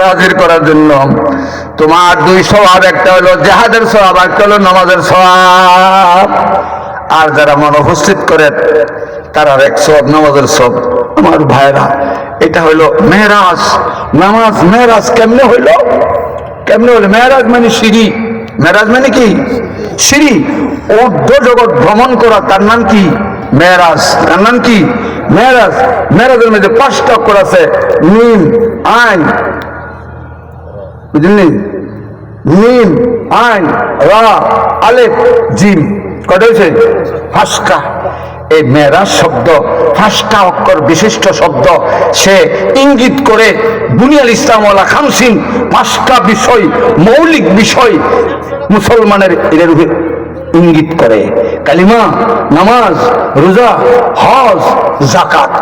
হাজির করার জন্য। তোমার দুই স্বভাব, একটা হলো জাহাদের স্বভাব একটা হলো নামাজের স্বভাব। আর যারা মন উপস্থিত করে, তারা এক সব নামাজের সব আমার ভাইরা এটা হইল মেহরাজ। নামাজ, মেহরাজ কেমনে হইল? কেমনে হইল? মেহরাজ মানে সিঁড়ি। মেহরাজ মানে কি? সিঁড়ি। ঊর্ধ্ব জগৎ ভ্রমণ করা, তার নাম কি? মেহরাজ। তার নাম কি? মেহরাজ। মেহরাজের মধ্যে পাঁচটা অক্ষর আছে। নিম আইন বুঝলি নিম আইন আলেফ, জিম। কটা ফাঁসকা। এই মেয়েরা শব্দ, ফাঁসকা অক্ষর বিশিষ্ট শব্দ। সে ইঙ্গিত করে বুনিয়াল ইসলামওয়ালা খামসিন পাঁচটা বিষয়, মৌলিক বিষয় মুসলমানের এদের ইঙ্গিত করে। কালিমা, নামাজ, রোজা, হজ জাকাত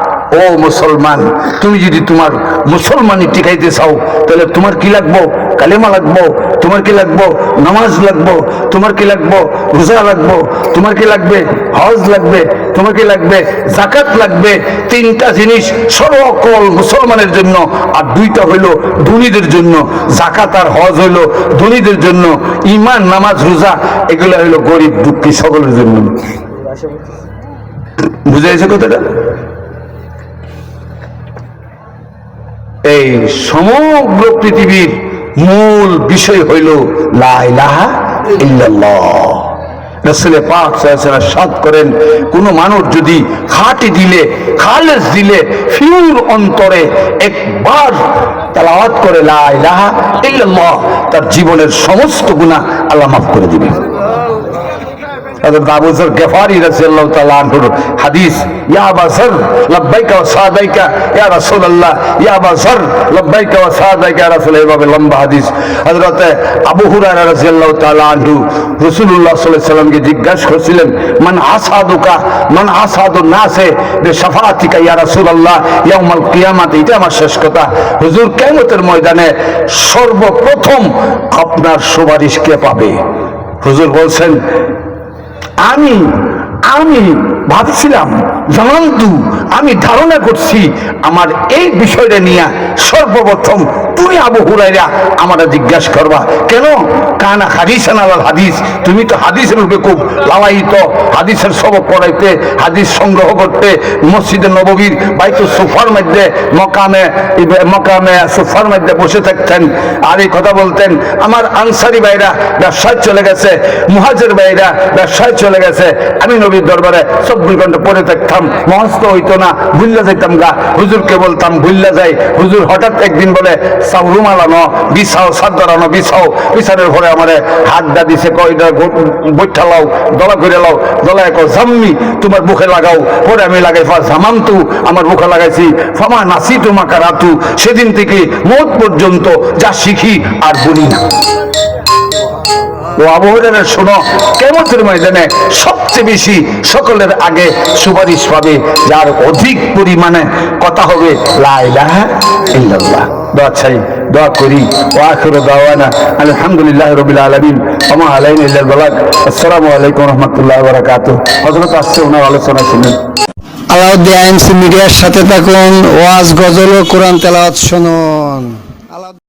ও মুসলমান, তুমি যদি তোমার মুসলমানি টিকাইতে চাও, তাহলে তোমার কি লাগবো? কালেমা লাগবো, তোমার কি লাগবো? নামাজ লাগবো, তোমার কি লাগবো? রোজা লাগবো, তোমার কি লাগবে? হজ লাগবে, তোমার কি লাগবে? জাকাত লাগবে। তিনটা জিনিস সর্বকল মুসলমানের জন্য, আর দুইটা হইল ধনীদের জন্য। জাকাত আর হজ হইল ধনীদের জন্য। ইমান নামাজ, রোজা, এগুলো হইল গরিব দুঃখী সকলের জন্য। বুঝে গেছে কথাটা? এই সমগ্র পৃথিবীর মূল বিষয় হইল লাইলাহা ইল্লাল্লাহ। রসুলে পাক করেন, কোন মানুষ যদি খাটি দিলে খালেস দিলে, ফিউর অন্তরে একবার তালাওয়াত করে লা ইলাহা ইল্লাল্লাহ, তার জীবনের সমস্ত গুণা আল্লাহ মাফ করে দিবেন। আবু যর হাদিস ইয়া ইয়া ইয়া লম্বা হাদিস আবু মান আসাদুকা মান আসাদুন নাসে ইয়া কিয়ামাত এটা আমার শেষ কথা। হুজুর কিয়ামতের ময়দানে সর্বপ্রথম আপনার সুপারিশ কে পাবে? হুজুর বলছেন আমি আমি ভাবছিলাম জানান্তু আমি ধারণা করছি আমার এই বিষয়টা নিয়ে সর্বপ্রথম তুমি আবু হুরাইরা আমরা জিজ্ঞাসা করবা, কেন? কানা হাদিসান আলাল হাদিস। তুমি তো হাদিসের রূপে খুব লালায়িত, হাদিসের সবক পড়াইতে, হাদিস সংগ্রহ করতে, মসজিদে নববীর বাইতু সোফার মধ্যে, মকামে মকামে সোফার মধ্যে বসে থাকতেন। আর এই কথা বলতেন, আমার আনসারি ভাইরা ব্যবসায় চলে গেছে, মুহাজের ভাইরা ব্যবসায় চলে গেছে। আমি নবীর দরবারে চব্বিশ ঘণ্টা পড়ে থাকতাম মহস্ত হইতো না ভুললে যাইতাম গা। হুজুরকে বলতাম ভুল্লা যাই। হুজুর হঠাৎ একদিন বলে সাউ রুমাল আনো বিছাও সাদ্দার আনো বিছাও বিছানের ঘরে আমারে হাত দা দিছে বৈঠা লাও, দলা লাও, দলা এক জাম্মি তোমার মুখে লাগাও। পরে আমি লাগাই ফা জামাম তু আমার মুখে লাগাইছি। ফামা নাসি তোমাকা রাতু সেদিন থেকে পর্যন্ত যা শিখি আর বলি না। ও আবহাওয়ার শোনো কেমতের ময়দানে সবচেয়ে বেশি সকলের আগে সুপারিশ পাবে যার অধিক পরিমাণে কথা হবে লাইলাহা ইল্লাল্লাহ। দোয়া চাই, দোয়া করি। আখির দাওয়ানা, আলহামদুলিল্লাহ রবিল আলমিন। আমা আলাইন ইল্লাল আসসালামু আলাইকুম রহমতুল্লাহ বারাকাতুহ। হজরত আসছে ওনার আলোচনা শুনেন। আলাউদ্দিন আইএমসি মিডিয়ার সাথে থাকুন, ওয়াজ, গজল ও কোরআন তেলাওয়াত শুনুন।